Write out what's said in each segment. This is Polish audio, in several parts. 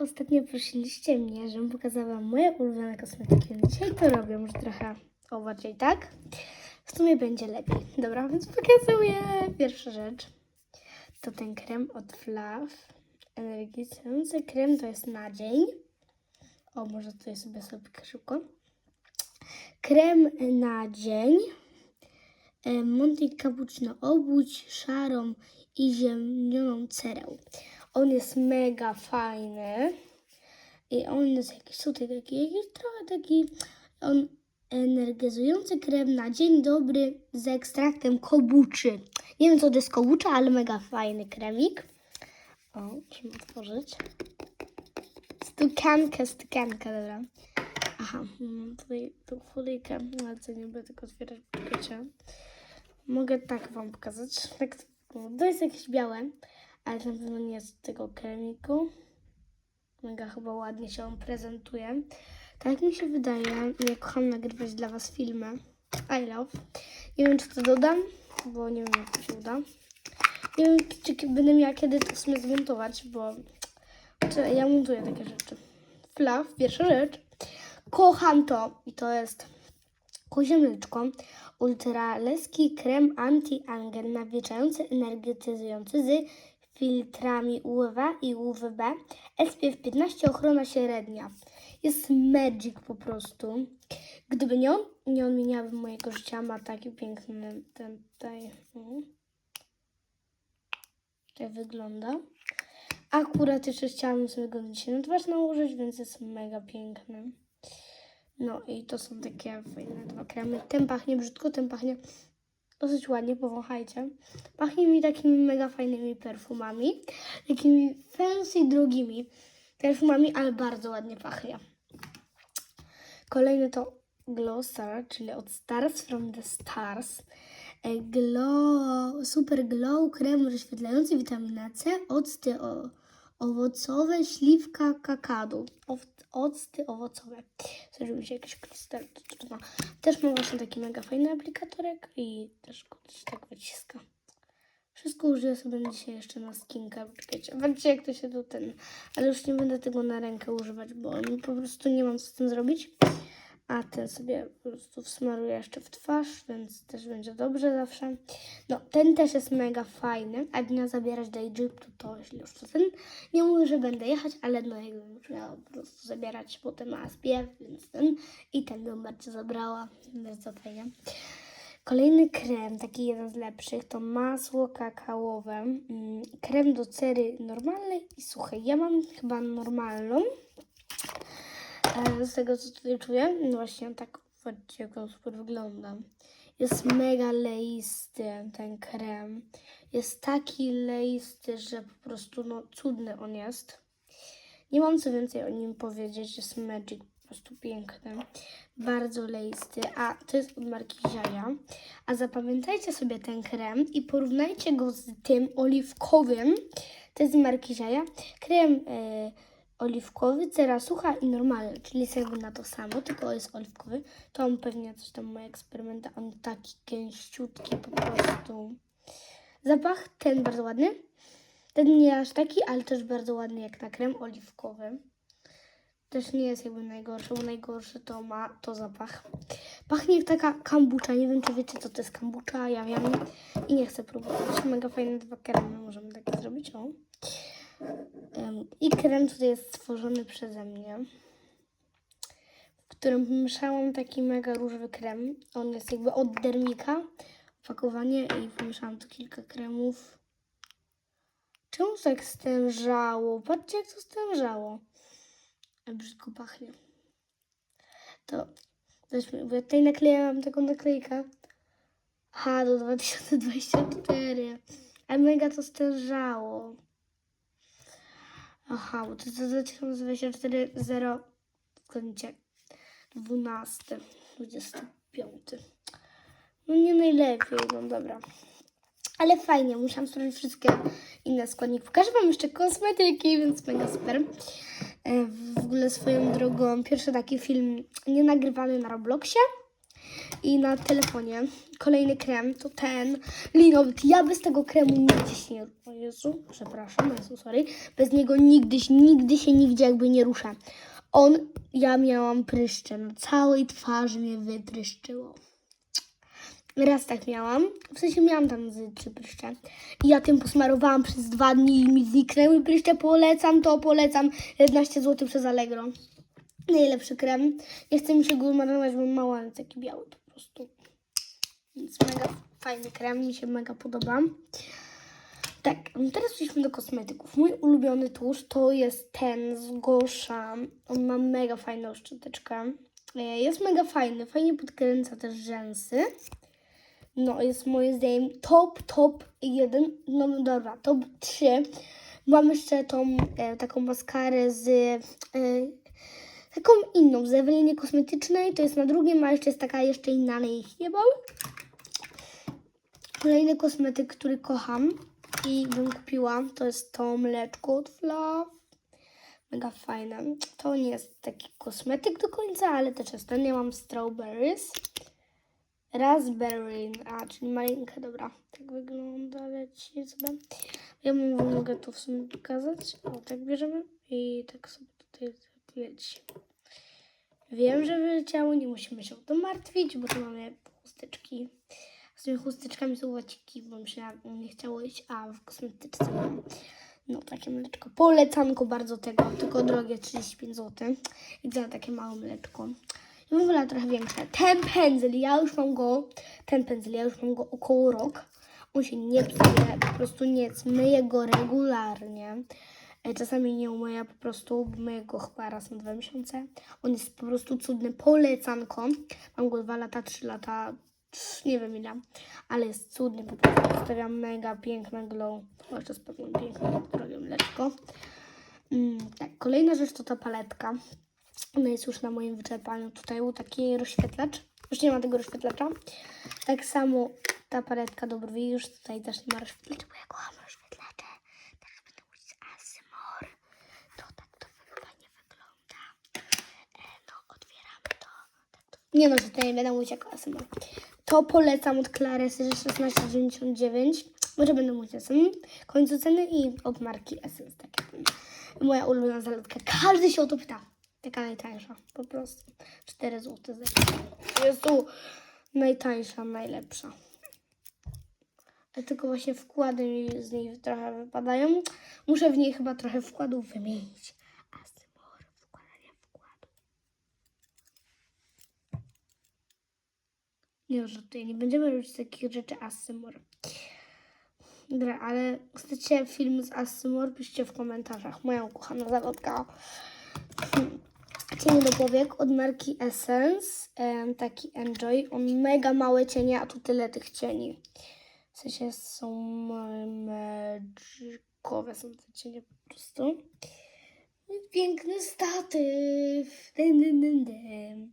ostatnio prosiliście mnie, żebym pokazała moje ulubione kosmetyki, dzisiaj to robię, może trochę bardziej, tak? W sumie będzie lepiej. Dobra, więc pokazuję. Pierwsza rzecz to ten krem od Fluff. Energizujący krem to jest na dzień. O, może tutaj sobie sobie szybko. Krem na dzień. E, Monty Cappuccino obudź szarą i ziemnioną cerę. On jest mega fajny. I on jest jakiś tutaj taki, jakiś trochę taki, on energetyzujący krem na dzień dobry z ekstraktem kobuczy. Nie wiem co to jest kobucza, ale mega fajny kremik. O, musimy otworzyć. Stukankę, stukankę, dobra. Aha, mam tutaj tą folijkę, ale co nie będę tylko otwierać pakiecie. Mogę tak wam pokazać. Tak, to jest jakieś białe, ale na pewno nie z tego kremiku. Mega chyba ładnie się on prezentuje. Tak mi się wydaje. Ja kocham nagrywać dla was filmy. I love. Nie wiem, czy to dodam, bo nie wiem, jak to się uda. Nie wiem, czy będę miała kiedy to w sumie zmontować, bo ja montuję takie rzeczy. Fluff, pierwsza rzecz. Kocham to i to jest kozie mleczko, ultraleski krem anti-angel nawilżający, energetyzujący z filtrami UV i UVB, SPF 15, ochrona średnia. Jest magic po prostu. Gdyby nie on, nie odmieniałabym mojego życia. Ma taki piękny ten tutaj. mm. Tak wygląda. Akurat jeszcze chciałam sobie go dzisiaj na twarz nałożyć, więc jest mega piękny. No i to są takie fajne dwa kremy. Ten pachnie brzydko, ten pachnie dosyć ładnie, powąchajcie. Pachnie mi takimi mega fajnymi perfumami. Takimi fancy, drogimi perfumami, ale bardzo ładnie pachnie. Kolejny to Glow czyli od Stars from the Stars. E, Glow, super glow krem rozświetlający witamina C, octy owocowe, śliwka kakadu. Octy owocowe. Zrobił mi się jakiś krystal. No. Też mam właśnie taki mega fajny aplikatorek i też go tak wyciska. Wszystko użyję sobie dzisiaj jeszcze na skinkę. Czekajcie, patrzcie jak to się tu ten... Ale już nie będę tego na rękę używać, bo po prostu nie mam co z tym zrobić. A ten sobie po prostu wsmaruję jeszcze w twarz, więc też będzie dobrze zawsze. No, ten też jest mega fajny. A miała zabierać do Egiptu, to jeśli już to ten. Nie mówię, że będę jechać, ale no jakbym już miała po prostu zabierać, bo ten ma SPF, więc ten. I ten bym bardzo zabrała, bez zapenia. Kolejny krem, taki jeden z lepszych, to masło kakaowe. Mm, Krem do cery normalnej i suchej. Ja mam chyba normalną. Z tego co tutaj czuję, no właśnie tak zobaczcie jak on super wygląda. Jest mega leisty ten krem. Jest taki leisty, że po prostu no cudny on jest. Nie mam co więcej o nim powiedzieć, jest magic, po prostu piękny. Bardzo leisty, a to jest od marki Ziaja. A zapamiętajcie sobie ten krem i porównajcie go z tym oliwkowym. To jest z marki Ziaja. Krem e, oliwkowy, cera sucha i normalny, czyli jest jakby na to samo, tylko jest oliwkowy. To on pewnie coś tam moje eksperymenty, on taki gęściutki po prostu. Zapach ten bardzo ładny. Ten nie aż taki, ale też bardzo ładny jak na krem oliwkowy. Też nie jest jakby najgorszy, bo najgorszy to ma to zapach. Pachnie jak taka kambucza. Nie wiem, czy wiecie, co to jest kambucza. Ja wiem i nie chcę próbować. Mega fajne dwa kremy możemy takie zrobić. O. I krem tutaj jest stworzony przeze mnie, w którym pomieszałam taki mega różowy krem. On jest jakby od Dermika, opakowanie i pomieszałam tu kilka kremów. Czemu tak stężało? Patrzcie, jak to stężało. Brzydko pachnie. To, weźmy, bo ja tutaj naklejałam taką naklejkę. Aha, do 2024. Ale mega to stężało. Aha, bo to jest 2024 0 zgadnijcie 12 25 No nie najlepiej, no dobra ale fajnie, musiałam sprawdzić wszystkie inne składniki. Pokażę Wam jeszcze kosmetyki, więc mega super. E, W ogóle swoją drogą, pierwszy taki film nie nagrywany na Robloxie. I na telefonie. Kolejny krem to ten linowy. Ja bez tego kremu nigdy się nie... O Jezu, przepraszam, Jezu, sorry. Bez niego nigdy, nigdy się nigdzie jakby nie ruszę. On, ja miałam pryszcze, na całej twarzy mnie wypryszczyło. Raz tak miałam, w sensie miałam tam z trzy pryszcze. I ja tym posmarowałam przez dwa dni i mi zniknęły pryszcze. Polecam to, polecam. 11 zł przez Allegro. Najlepszy krem. Nie chcę mi się go marować, bo mam mały taki biały po prostu. Więc mega fajny krem, mi się mega podoba. Tak, teraz przejdźmy do kosmetyków. Mój ulubiony tusz to jest ten z Gosha. On ma mega fajną szczoteczkę. E, Jest mega fajny, fajnie podkręca też rzęsy. No, jest moim zdaniem top, top 1. No dobra, top 3. Mam jeszcze tą e, taką maskarę z e, taką inną, z Eweliny Kosmetycznej. To jest na drugim, a jeszcze jest taka jeszcze inna, ale ich nie mam. Kolejny kosmetyk, który kocham i bym kupiła, to jest to mleczko od Flav. Mega fajne. To nie jest taki kosmetyk do końca, ale też jest ten. Ja mam strawberries. Raspberry, a czyli malinka, dobra. Tak wygląda, leci sobie. Ja mogę to w sumie pokazać. O, tak bierzemy i tak sobie tutaj leci. Wiem, że wyleciało, nie musimy się o to martwić, bo tu mamy chusteczki. Z tymi chusteczkami są łaciki, bo mi się nie chciało iść, a w kosmetyczce mam no takie mleczko. Polecanko bardzo tego, tylko drogie 35 zł. I za takie małe mleczko. Ja bym wolała trochę większe. Ten pędzel, ja już mam go, ten pędzel, ja już mam go około rok. On się nie psuje, po prostu nic. Myję go regularnie. E, Czasami nie umyję, po prostu myję go chyba raz na dwa miesiące. On jest po prostu cudny, polecanko. Mam go dwa lata, trzy lata, nie wiem ile, ale jest cudny, po prostu zostawia mega piękne glow. Jeszcze spełniam piękne, drogie mleczko. Mm, tak, kolejna rzecz to ta paletka. Ona jest już na moim wyczerpaniu. Tutaj był taki rozświetlacz. Już nie ma tego rozświetlacza. Tak samo ta paletka do brwi. Już tutaj też nie ma rozświetlacza, bo ja kocham rozświetlacze. Teraz będę mówić ASMR. To tak to fajnie wygląda. E, no, otwieramy to. Tak to. Nie no, tutaj nie będę jako ASMR. To polecam od Claresy, że 16,99. Może będę mówić samym końcu ceny i od marki Essence. Tak jak moja ulubiona zaletka. Każdy się o to pyta. Taka najtańsza, po prostu. 4 zł Jest tu najtańsza, najlepsza. A tylko właśnie wkłady mi z niej trochę wypadają. Muszę w niej chyba trochę wkładów wymienić. Nie, tutaj nie będziemy robić takich rzeczy Asymor. Dobra, ale chcecie film z Asymor? Piszcie w komentarzach. Moja ukochana zalotka. Cień do powiek od marki Essence. taki Enjoy. On mega małe cienie, a tu tyle tych cieni. W sensie są ma- magicowe są te cienie po prostu. Piękny statyw. Dyn, dyn, dyn, dyn.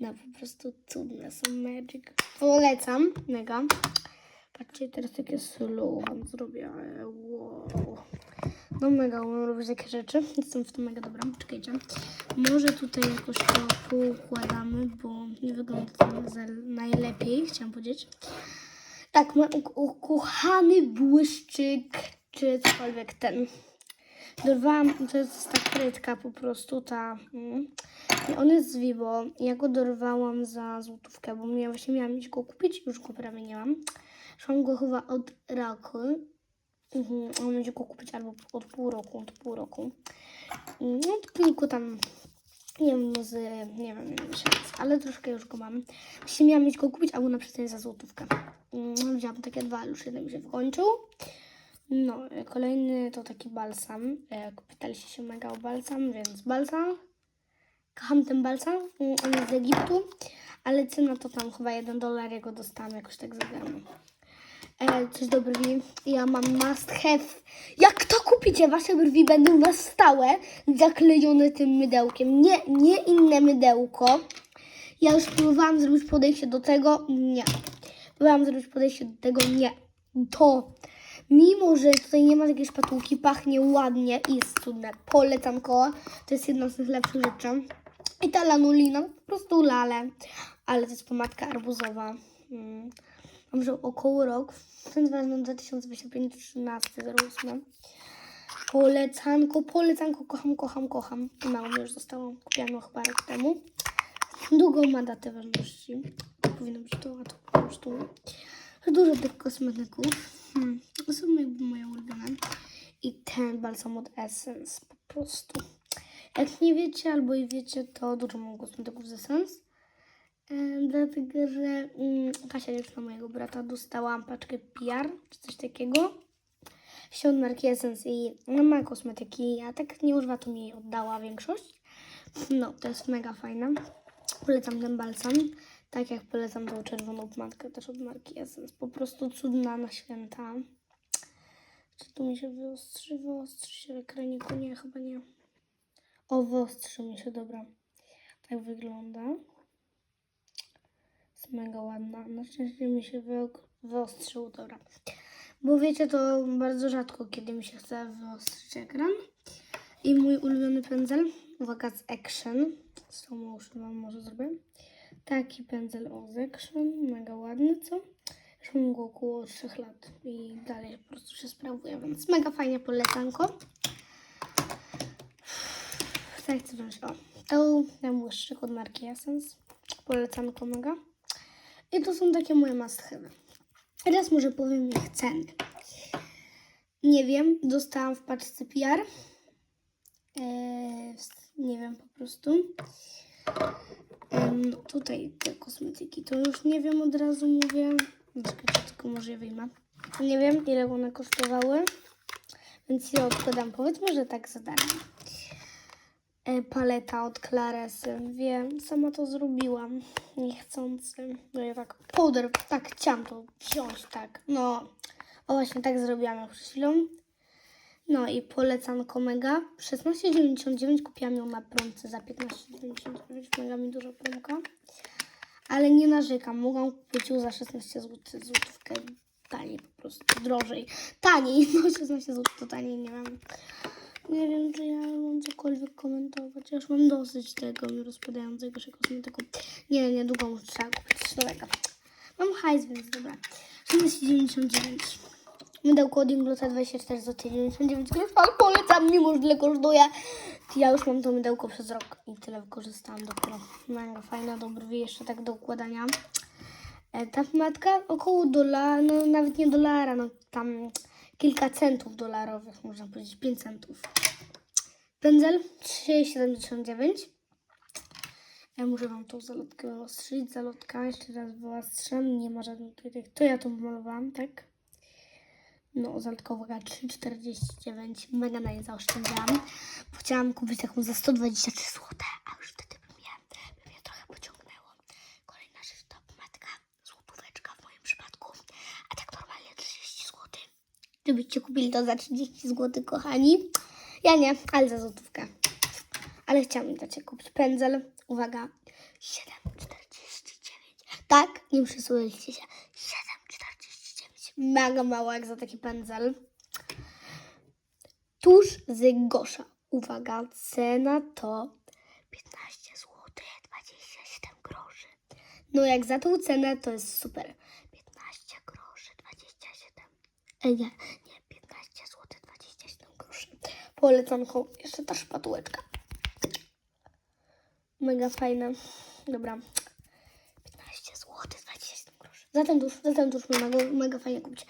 No po prostu cudne są magic. Polecam, mega. Patrzcie teraz jakie slow wam zrobię. ale Wow. No mega umiem robić takie rzeczy. Jestem w tym mega dobra. Czekajcie. Może tutaj jakoś to poukładamy, bo nie wygląda to najlepiej, chciałam powiedzieć. Tak, mój ukochany błyszczyk, czy cokolwiek ten. Dorwałam, to jest ta krytka po prostu, ta... Mm. I on jest z Vivo. Ja go dorwałam za złotówkę, bo ja właśnie miałam iść go kupić, już go prawie nie mam. Szłam go chyba od roku. Mhm, on będzie go kupić albo od pół roku, od pół roku. No, od kilku tam, nie wiem, no z, nie wiem, miesięcy, ale troszkę już go mam. Właśnie miałam mieć go kupić, albo na przecenie za złotówkę. Mm, Wzięłam takie dwa, już jeden mi się wykończył. No, kolejny to taki balsam. E, Pytaliście się mega o balsam, więc balsam. Kocham ten balsam, on jest z Egiptu, ale cena to tam chyba 1 dolar, ja go dostałam jakoś tak za. E, coś do brwi. Ja mam must have. Jak to kupicie? Wasze brwi będą na stałe zaklejone tym mydełkiem. Nie, nie inne mydełko. Ja już próbowałam zrobić podejście do tego. Nie. Próbowałam zrobić podejście do tego. Nie. To. Mimo, że tutaj nie ma takiej szpatułki, pachnie ładnie i jest cudne. Polecam koło. To jest jedna z tych lepszych rzeczy. I ta lanulina, po prostu lale. ale to jest pomadka arbuzowa. Mm. Mam, że około rok, ten znalazłam 2025-13, 08. Polecanko, polecanko, kocham, kocham, kocham. Mało mi już zostało, kupiłam chyba rok temu. Długo ma datę ważności. Powinno być to, a to po prostu dużo tych kosmetyków. Hmm. To są jakby moje ulubione. I ten balsam od Essence po prostu. Jak nie wiecie albo i wiecie, to dużo mam kosmetyków z Essence. Em, Dlatego, że mm, Kasia, dziewczyna mojego brata, dostała paczkę PR czy coś takiego. Się od marki Essence i ma kosmetyki, a tak nie używa, to mi jej oddała większość. No, to jest mega fajne. Polecam ten balsam, tak jak polecam tą czerwoną pomadkę też od marki Essence. Po prostu cudna na święta. Czy tu mi się wyostrzy? Wyostrzy się ekraniku? Nie, chyba nie. O, wyostrzy mi się, dobra. Tak wygląda. Jest mega ładna. Na szczęście mi się wy, wyostrzył, dobra. Bo wiecie, to bardzo rzadko, kiedy mi się chce wyostrzyć ekran. I mój ulubiony pędzel, uwaga, z Action. Z tą motion może zrobię. Taki pędzel o z Action, mega ładny, co? Już mam go około 3 lat i dalej po prostu się sprawuje, więc mega fajnie polecanko. Tak chcę wziąć, o. To ten błyszczyk od marki Essence. Polecanko mega. I to są takie moje must have. Teraz może powiem ich ceny. Nie wiem, dostałam w paczce PR. Eee, nie wiem po prostu. Em, tutaj te kosmetyki, to już nie wiem, od razu mówię. Czekajcie, tylko może je wyjmę. Nie wiem, ile one kosztowały, więc je odkładam. Powiedzmy, że tak za darmo. E, paleta od Claresy. Wiem, sama to zrobiłam. Niechcący. No ja tak, powder, tak chciałam to wziąć, tak. No, o właśnie tak zrobiłam jak przed chwilą. No i polecanko mega. 16,99 kupiłam ją na promce za 15,99. Mega mi duża promka. Ale nie narzekam. Mogłam kupić ją za 16 zł. Złotówkę taniej po prostu. Drożej. Taniej. No 16 zł to taniej. Nie wiem. Nie wiem, czy ja mam cokolwiek komentować. Ja już mam dosyć tego rozpadającego się kosmetyku. Nie, niedługo muszę trzeba kupić. Mam hajs, więc dobra. 16,99. Mydełko od Inglota 24 zł 99 groszy, ale polecam, mimo że tyle kosztuje. Ja już mam to mydełko przez rok i tyle wykorzystałam dopiero. Mega fajna do brwi, jeszcze tak do układania. E, Ta pomadka około dolara, no nawet nie dolara, no tam kilka centów dolarowych, można powiedzieć, 5 centów. Pędzel 3,79. Ja muszę wam tą zalotkę wyostrzyć. Zalotka, jeszcze raz wyostrzam. Nie ma żadnych tutaj. To ja tu malowałam, tak? No, zalotka uwaga 3,49. Mega na nie zaoszczędziłam. Bo chciałam kupić taką za 123 zł, a już wtedy bym je, trochę pociągnęło. Kolejna rzecz to pomadka, złotóweczka w moim przypadku, a tak normalnie 30 zł. Żebyście kupili to za 30 zł, kochani. Ja nie, ale za złotówkę. Ale chciałam dać je kupić pędzel. Uwaga, 7,49. Tak, nie przysłuchajcie się. 7,49. Mega mało jak za taki pędzel. Tuż z Gosza. Uwaga, cena to 15 zł 27 groszy. No jak za tą cenę to jest super. 15 groszy 27. E, nie, nie, 15 zł 27 groszy. Polecanką jeszcze ta szpatułeczka. Mega fajna. Dobra. 15 zł 27 groszy. Za ten dusz, za ten dusz mega, mega fajnie kupić.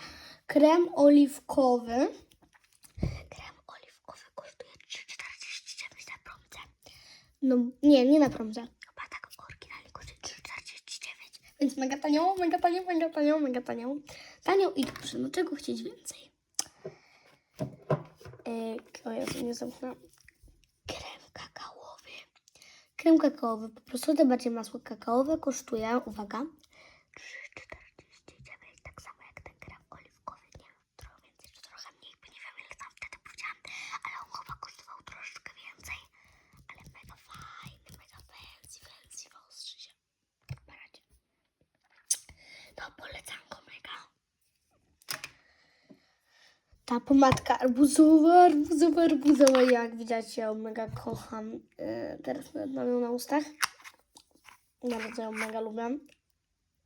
Krem oliwkowy. Krem oliwkowy kosztuje 3,49 na promce. No nie, nie na promce. Chyba tak oryginalnie kosztuje 3,49. Więc mega tanio, mega tanio, mega tanio, mega tanio. Tanio i dobrze, no czego chcieć więcej? Yy, o Jezu, nie zamknęłam. Krem kakaowy. Krem kakaowy, po prostu te bardziej masło kakaowe kosztuje, uwaga, 3,49, tak samo jak ten krem oliwkowy, nie wiem, trochę więcej czy trochę mniej, bo nie wiem ile tam wtedy powiedziałam, ale on chyba kosztował troszeczkę więcej, ale mega fajny, mega fancy, fancy, wyostrzy się. Paracie. No polecanko mega. Pomadka arbuzowa, arbuzowa, arbuzowa, jak widać, ja ją mega kocham. Yy, teraz mam ją na ustach. Bardzo ją mega lubię.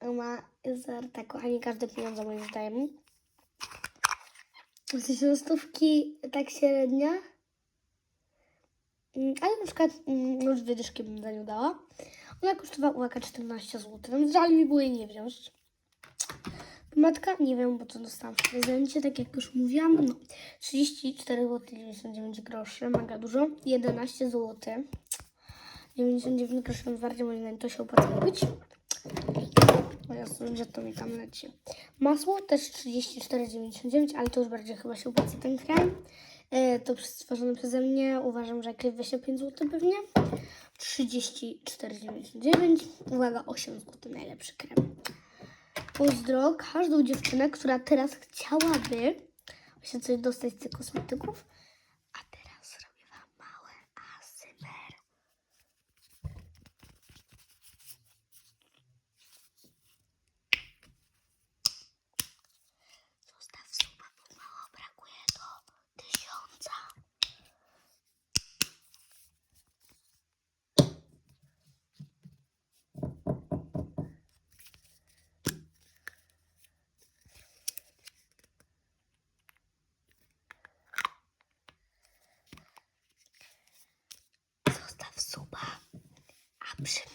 Ona jest warta, kochani, każde pieniądze moim zdaniem. W sensie stówki tak średnia. Mm, Ale na przykład mm, już dwie dyszki bym za nią dała. Ona kosztowała uwaga 14 zł. Żal mi było jej nie wziąć. Matka, nie wiem, bo to dostałam w prezencie, tak jak już mówiłam. No, 34 zł 99 groszy, mega dużo. 11 zł. 99 groszy bardziej zdaniem to się opłaca kupić. Jezu, że to mi tam leci. Masło też 34,99, ale to już bardziej chyba się opłaca ten krem. E, to stworzone przeze mnie. Uważam, że jakieś 25 zł pewnie. 34,99. Uwaga, 8 zł najlepszy krem. Pozdro każdą dziewczynę, która teraz chciałaby właśnie coś dostać z tych kosmetyków. A teraz zrobię wam małe ASMR. Zostaw suba, bo mało brakuje do tysiąca. Zostaw suba, a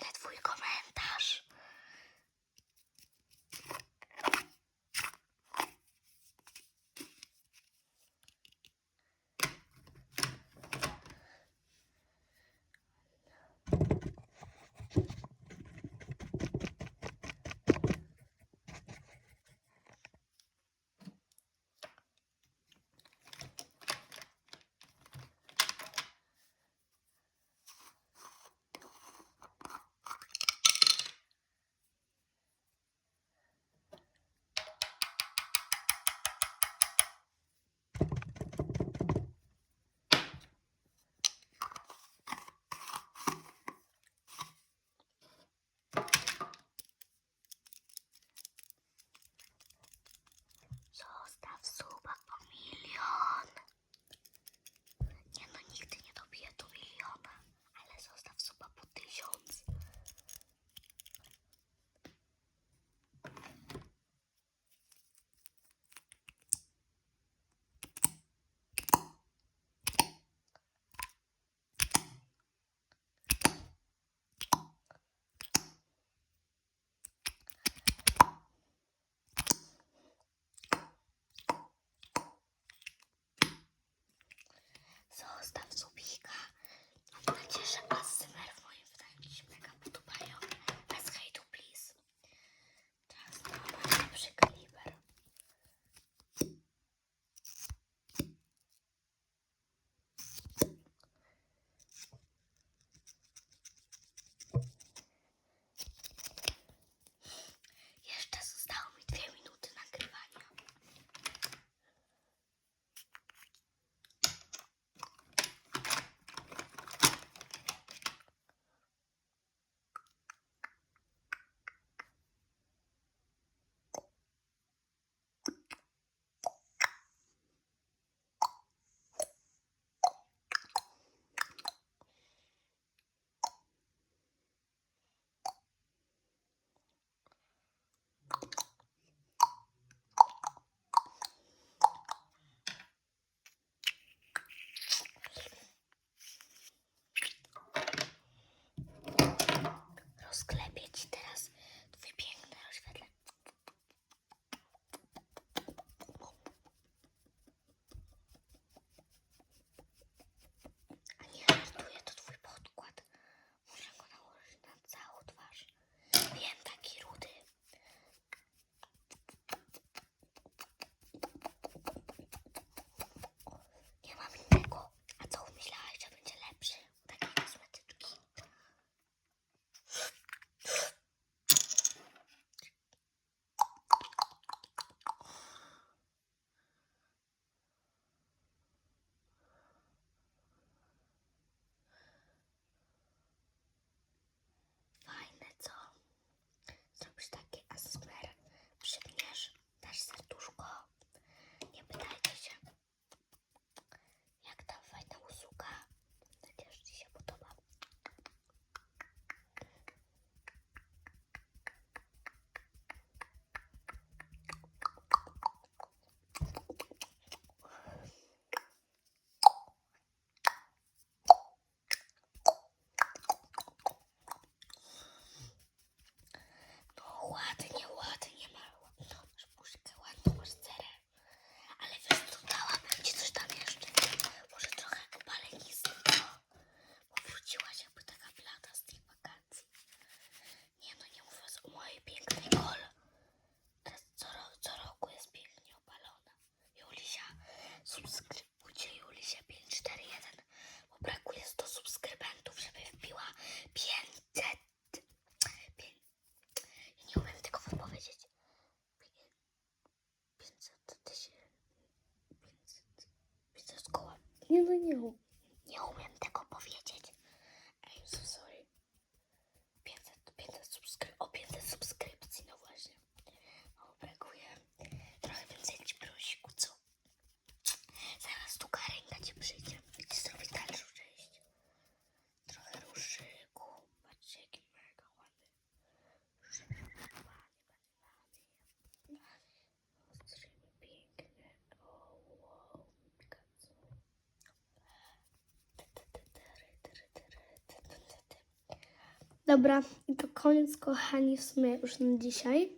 Dobra, i to koniec, kochani, w sumie już na dzisiaj.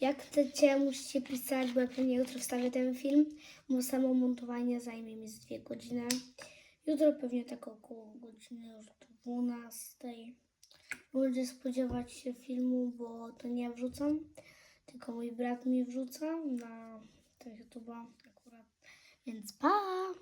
Jak chcecie, musicie pisać, bo ja pewnie jutro wstawię ten film, bo samo montowanie zajmie mi z dwie godziny. Jutro pewnie tak około godziny już 12. Możecie spodziewać się filmu, bo to nie wrzucam, tylko mój brat mi wrzuca na tego YouTube'a akurat. Więc pa!